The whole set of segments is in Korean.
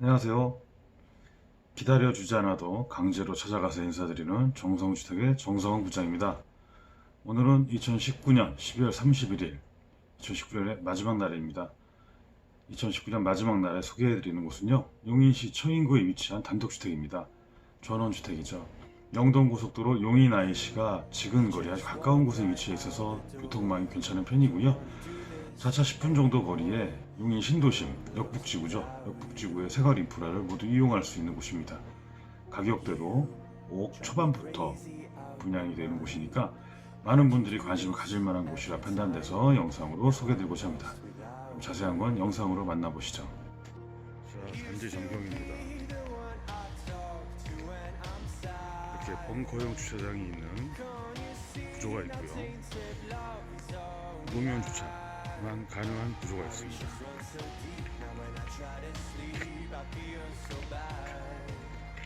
안녕하세요. 기다려주지 않아도 강제로 찾아가서 인사드리는 정성주택의 정성훈 부장입니다. 오늘은 2019년 12월 31일, 2019년의 마지막 날입니다. 2019년 마지막 날에 소개해드리는 곳은요, 용인시 청인구에 위치한 단독주택입니다. 전원주택이죠. 영동고속도로 용인 IC가 지근거리 아주 가까운 곳에 위치해 있어서 교통망이 괜찮은 편이고요. 4차 10분 정도 거리에 용인 신도심 역북지구죠. 역북지구의 생활 인프라를 모두 이용할 수 있는 곳입니다. 가격대도 5억 초반부터 분양이 되는 곳이니까 많은 분들이 관심을 가질 만한 곳이라 판단돼서 영상으로 소개드리고자 합니다. 자세한 건 영상으로 만나보시죠. 자, 단지 전경입니다. 이렇게 벙커형 주차장이 있는 구조가 있고요. 노면 주차 만 가능한 구조가 있습니다.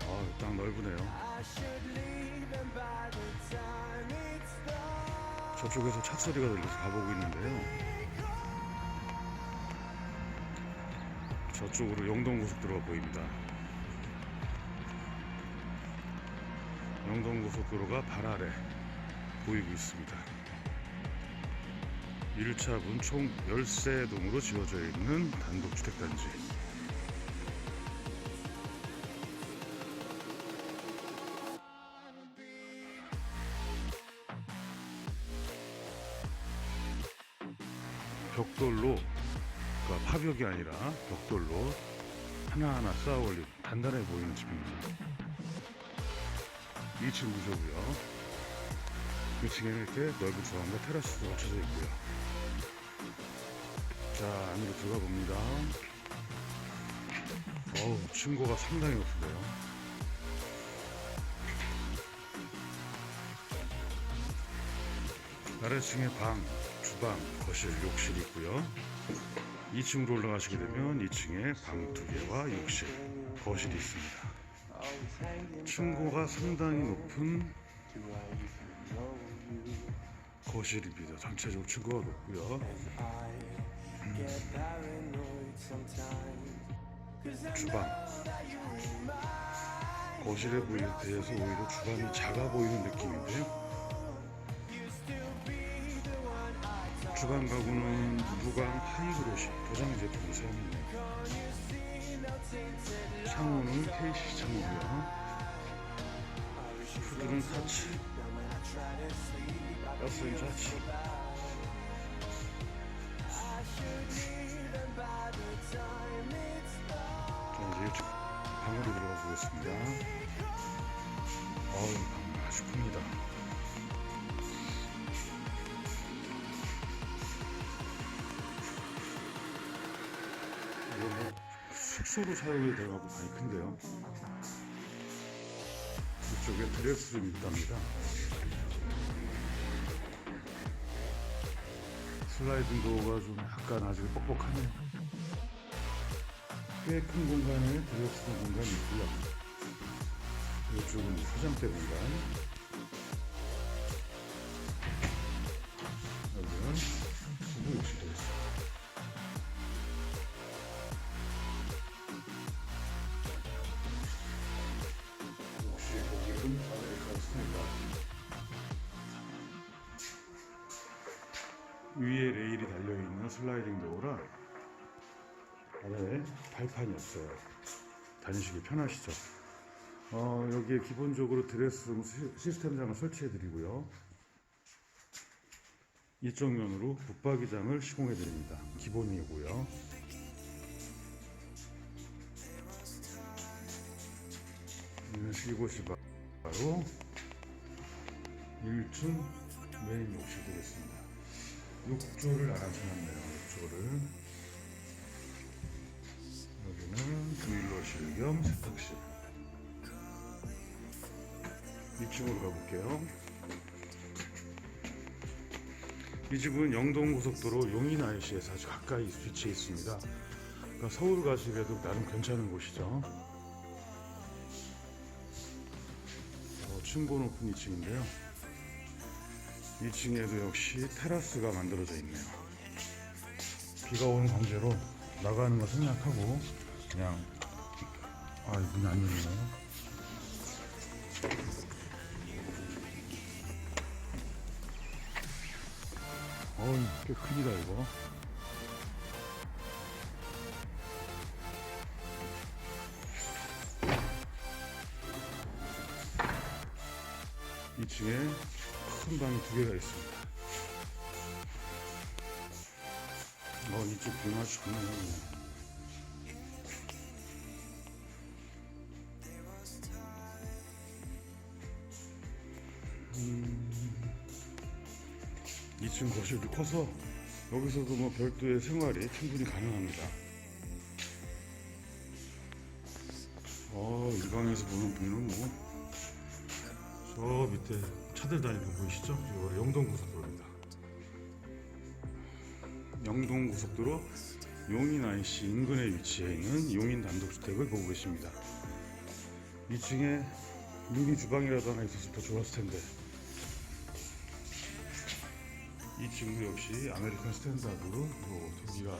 아, 딱 넓으네요. 저쪽에서 차 소리가 들려서 가보고 있는데요. 저쪽으로 영동고속도로가 보입니다. 영동고속도로가 발 아래 보이고 있습니다. 1차분 총 13동으로 지어져 있는 단독주택단지. 벽돌로, 그러니까 파벽이 아니라 벽돌로 하나하나 쌓아 올린 단단해 보이는 집입니다. 2층 구조고요. 2층에는 이렇게 넓은 주방과 테라스도 갖춰져 있고요. 자, 안으로 들어가 봅니다. 어우, 층고가 상당히 높은데요. 아래층에 방, 주방, 거실, 욕실이 있고요. 2층으로 올라가시게 되면 2층에 방두 개와 욕실, 거실이 있습니다. 층고가 상당히 높은 거실입니다. 전체적으로 층고가 높고요. 주방. 거실에 대해서 오히려 주방이 작아 보이는 느낌인데요. 주방 가구는 무광 하이그로시 도장 제품을 사용합니다. 창호는 KC 창호고요. 후드는 타치, 가스는 자치. 방으로 들어가 보겠습니다. 어우, 방 아주 큽니다. 이거 뭐 숙소로 사용이 돼가고 많이 큰데요. 이쪽에 드레스룸이 있답니다. 슬라이딩 도어가 좀 약간 아직 뻑뻑하네요. 꽤 큰 공간에 드레스룸 공간이 있고요. 이쪽은 화장대 공간. 여기는 부부 욕실도 있습니다. 혹시 거기는 아메리카 스타일라 위에 레일이 달려있는 슬라이딩 도어라 아래 발판이 없어요. 다니시기 편하시죠? 어, 여기에 기본적으로 드레스룸 시- 시스템장을 설치해 드리고요. 이쪽 면으로 붙박이장을 시공해 드립니다. 기본이고요. 이곳이 바로 1층 메인 욕실 되겠습니다. 욕조를 안 하셔놨네요. 욕조를 보일러실 겸 세탁실 2층으로 가볼게요. 이 집은 영동고속도로 용인 IC에서 아주 가까이 위치해 있습니다. 그러니까 서울 가시기에도 나름 괜찮은 곳이죠. 어, 층고 높은 2층인데요. 2층에도 역시 테라스가 만들어져 있네요. 비가 오는 관계로 나가는 거 생략하고 그냥 아, 문이 안 열리네. 어우, 꽤 큽니다, 이거. 이층에 큰 방이 두 개가 있습니다. 어, 이쪽 아주 좋 2층 거실도 커서 여기서도 뭐 별도의 생활이 충분히 가능합니다. 어, 이 방에서 보는 뷰는 뭐 저 밑에 차들 다니는 거 보이시죠? 이거 영동고속도로입니다. 영동고속도로 용인 IC 인근에 위치해 있는 용인 단독주택을 보고 계십니다. 2층에 미니 주방이라도 하나 있었으면 더 좋았을 텐데 2층도 역시 아메리칸 스탠다드로 뭐 도기가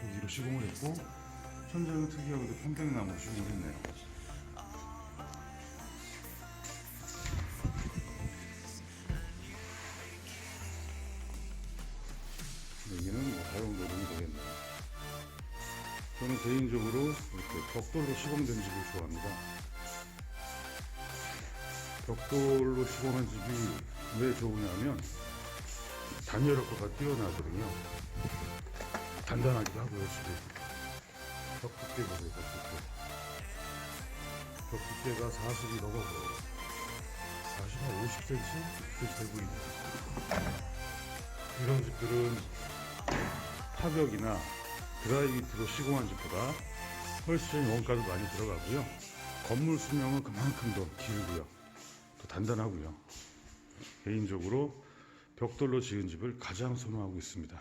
도기로 시공을 했고 천장은 특이하게도 편백나무 시공을 했네요. 여기는 뭐 사용도름이 되겠네요. 저는 개인적으로 이렇게 벽돌로 시공된 집을 좋아합니다. 벽돌로 시공한 집이 왜 좋으냐면 단열 효과가 뛰어나거든요. 단단하기도 하고요, 집이. 벽 두께 보세요, 벽 두께. 벽 두께가 40이 넘어서 40, 한 50cm? 그렇게 돼 보이네요. 이런 집들은 파벽이나 드라이비트로 시공한 집보다 훨씬 원가도 많이 들어가고요. 건물 수명은 그만큼 더 길고요. 더 단단하고요. 개인적으로 벽돌로 지은 집을 가장 선호하고 있습니다.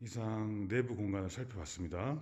이상 내부 공간을 살펴봤습니다.